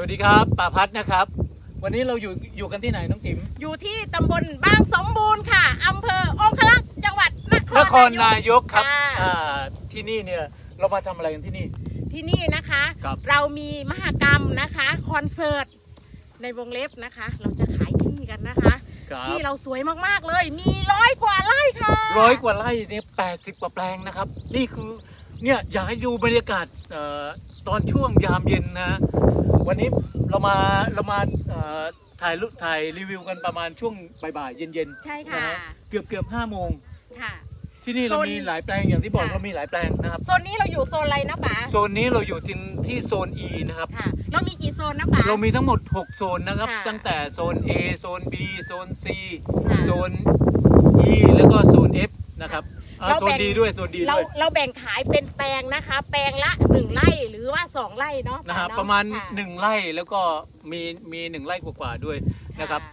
วัสดีครับป่าพัดนะครับ วันนี้เราอยู่อยู่กันที่ไหนน้องติ๋มอยู่ที่ตำบลบางสมบูรณ์ค่ะอำเภอองคลักษ์จังหวัดนครนครนายกครับค่ะอ่าที่นี่เนี่ยเรามาทำอะไรกันที่นี่ ที่นี่นะคะ ครับ เรามีมหกรรมนะคะคอนเสิร์ตในวงเล็บนะคะ เราจะขายที่กันนะคะ ครับที่เราสวยมากๆเลย มีร้อยกว่าไร่ค่ะร้อยกว่าไร่เนี่ยแปดสิบกว่าแปลงนะครับ นี่คือเนี่ยอยากให้ดูบรรยากาศเอ่อตอนช่วงยามเย็นนะ วันนี้เรามาเรามาเอ่อถ่ายรูปถ่ายรีวิวกันประมาณช่วงบ่ายๆเย็นๆใช่นะค่ะฮะเกือบเกือบห้าโมงค่ะ ที่นี่เราโซนมีหลายแปลงอย่างที่บอกค่ะ เรามีหลายแปลงนะครับ โซนนี้เราอยู่โซนอะไรนะป๋าโซนนี้เราอยู่ที่ที่โซน E นะครับ ค่ะ เรามีกี่โซนนะป๋า เรามีทั้งหมด 6 โซนนะครับ ค่ะตั้งแต่โซน A โซน B โซน C ค่ะ โซน E แล้วก็โซน F นะครับอ่า เราโซนแบ่งดีด้วยโซนดีเราด้วยเราแบ่งขายเป็นแปลงนะคะ แปลงละหนึ่งไร่หรือว่าสองไร่เนาะนะฮะป๋เนประมาณค่1ไร่แล้วก็มีมี1ไร่กว่าๆด้วยนะครับค่ะ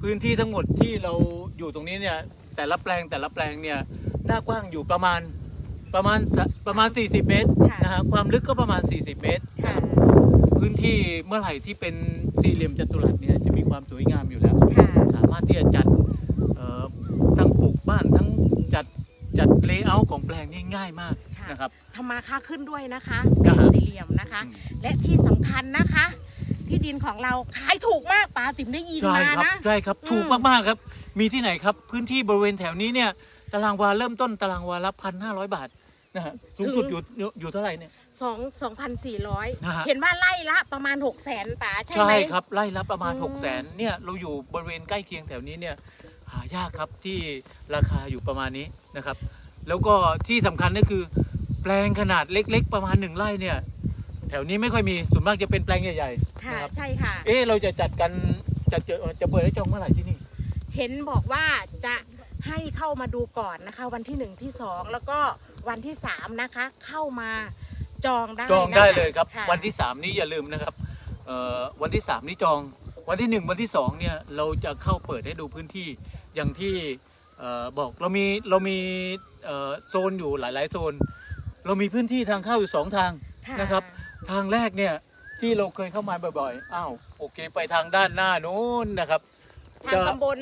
พื้นที่ทั้งหมดที่เราอยู่ตรงนี้เนี่ยแต่ละแปลงแต่ละแปลงเนี่ยหน้ากว้างอยู่ประมาณประมาณสะประมาณ 40 เมตรค่ะนะฮะความลึกก็ประมาณ 40 เมตร ค่ะพื้นที่เมื่อไหร่ที่เป็นสี่เหลี่ยมจัตุรัสเนี่ยจะมีความสวยงามอยู่แล้ว ค่ะ สามารถที่จะจัดเอ่อทั้งปลูกบ้านทั้งจัด จัดเลเยอร์ของแปลงนี่ง่ายมากค่ะนะครับ ทำมาค่าขึ้นด้วยนะคะนะเป็นฮะสี่เหลี่ยมนะคะอืมและที่สำคัญนะคะ ที่ดินของเราขายถูกมากป๋าติ๋มได้ยินใช่มาครับนะ ใช่ครับอืมถูกมากๆครับ มีที่ไหนครับ พื้นที่บริเวณแถวนี้เนี่ยตารางวาเริ่มต้นตารางวาละพันห้าร้อยบาทนะฮะสูงสุดอยู่อยู่อยู่เท่าไหร่เนี่ย สองสองพันสี่ร้อยนะฮะ เห็นว่าไล่ละประมาณหกแสนป๋าใช่ใช่ไหม ครับไร่ละประมาณอืม6 0 0 0 0นเนี่ยเราอยู่บริเวณใกล้เคียงแถวนี้เนี่ย หายากครับที่ราคาอยู่ประมาณนี้นะครับ แล้วก็ที่สำคัญก็คือ แปลงขนาดเล็ก ๆ ประมาณหนึ่งไร่เนี่ย แถวนี้ไม่ค่อยมีส่วนมากจะเป็นแปลงใหญ่ๆค่ะนะครับใช่ค่ะ เอ๊ะเราจะจัดกันจะเจอจะเปิดให้จองเมื่อไหร่ที่นี่ เห็นบอกว่าจะให้เข้ามาดูก่อนนะคะ วันที่หนึ่งที่สองแล้วก็วันที่สามนะคะ เข้ามาจองได้จองได้นะคะเลยครับะวันที่3นี้อย่าลืมนะครับเอ่อวันที่3นี้จองวันที่1วันที่2เนี่ยเราจะเข้าเปิดให้ดูพื้นที่ อย่างที่เอ่อบอกเรามีเรามีเอ่อโซนอยู่หลาย ๆ โซน เรามีพื้นที่ทางเข้าอยู่2ทางะนะครับ ทางแรกเนี่ยที่เราเคยเข้ามาบ่อยๆอ้าวโอเค ไปทางด้านหน้านู้นนะครับทางตำบล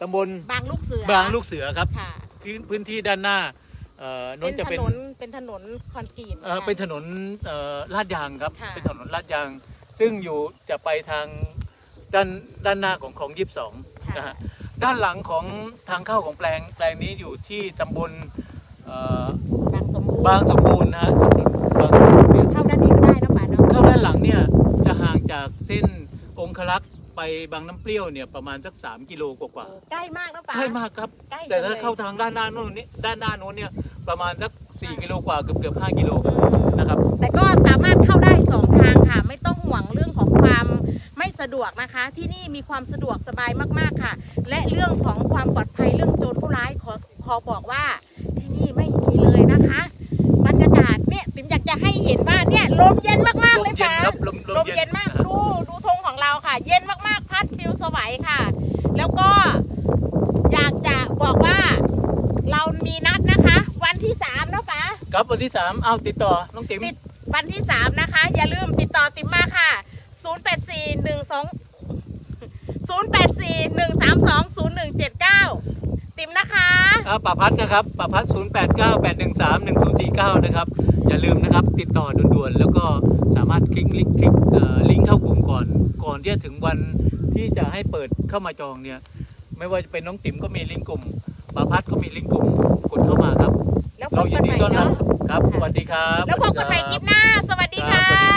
ตำบลบางลูกเสือบางลูกเสือครับค่ะพื้นพื้นที่ด้านหน้าเอ่อเป็นู้นนจะถเป็นนนเป็นถนนคอนกรีตเอ่อค่ะเป็นถนนเอ่อลาดยางครับค่ะเป็นถนนลาดยาง ซึ่งอยู่จะไปทางด้านด้านหน้าของของยี่สิบสองนะฮะ ด้านหลังของทางเข้าของแปลงแปลงนี้อยู่ที่ตำบลเอ่อบางสมบูรณ์บางสมบูรณ์นะฮะบางสมบูรณ์เนี่ยเข้าด้านนี้ก็ได้นะป่าเนาะเข้าด้านหลังเนี่ยจะห่างจากเส้นองคลักษ์ไปบางน้ำเปรี้ยวเนี่ยประมาณสัก 3 กิโลกว่าโอ้ใกล้มากนะป่าๆใกล้มากครับ ใกล้แต่ถ้าลยเข้าทางด้านหน้าโน้นนี่ด้านหน้าโน้นเนี่ยประมาณสัก 4 กิโลกว่าเกือบเกือบ5กิโลอืมนะครับ แต่ก็สามารถเข้าได้สองทางค่ะ ไม่ต้องห่วงเรื่องของความไม่สะ ดวกนะคะ ที่นี่มีความสะดวกสบายมากๆค่ะ และเรื่องของความปลอดภัยเรื่องโจรผู้ร้ายขอขอบอกว่าที่นี่ไม่มีเลยนะคะ บรรยากาศเนี่ยติ๋มอยากจะให้เห็นว่าเนี่ยลมเย็นมากๆลเลยมเย็นค่ะครับลมลมเย็นมากดูดูธงของเราค่ะ เย็นมากๆพัดปลิวสวัยค่ะ แล้วก็อยากจะบอกว่าเรามีนัดนะคะ วันที่สามนะป๋าครับวันที่3เอาติดต่อน้องติ๋มติดวันที่3นะคะ อย่าลืมติดต่อติมมาค่ะ 0 8 4 1 2 0 8 4 1 3 2 0 1 7 9 ติมนะคะอ่าป่าพัดนะครับป่าพัด0 8 9 8 1 3 1 0 4 9 นะครับ อย่าลืมนะครับ ติดต่อด่วนๆ แล้วก็สามารถคลิกลิงก์คลิกเอ่อลิงก์เข้ากลุ่มก่อน ก่อนที่จะถึงวันที่จะให้เปิดเข้ามาจองเนี่ย ไม่ว่าจะเป็นน้องติ๋มก็มีลิงก์กลุ่มป่าพัดก็มีลิงก์กลุ่มกดเข้ามาครับ แล้วพเราบยิกันนดีใหม่ต้อนรับเนาะครับ สวัสดีครับ แล้วพบกันใหม่คลิปหน้า สวัสดีครัค่ะบสวัสดี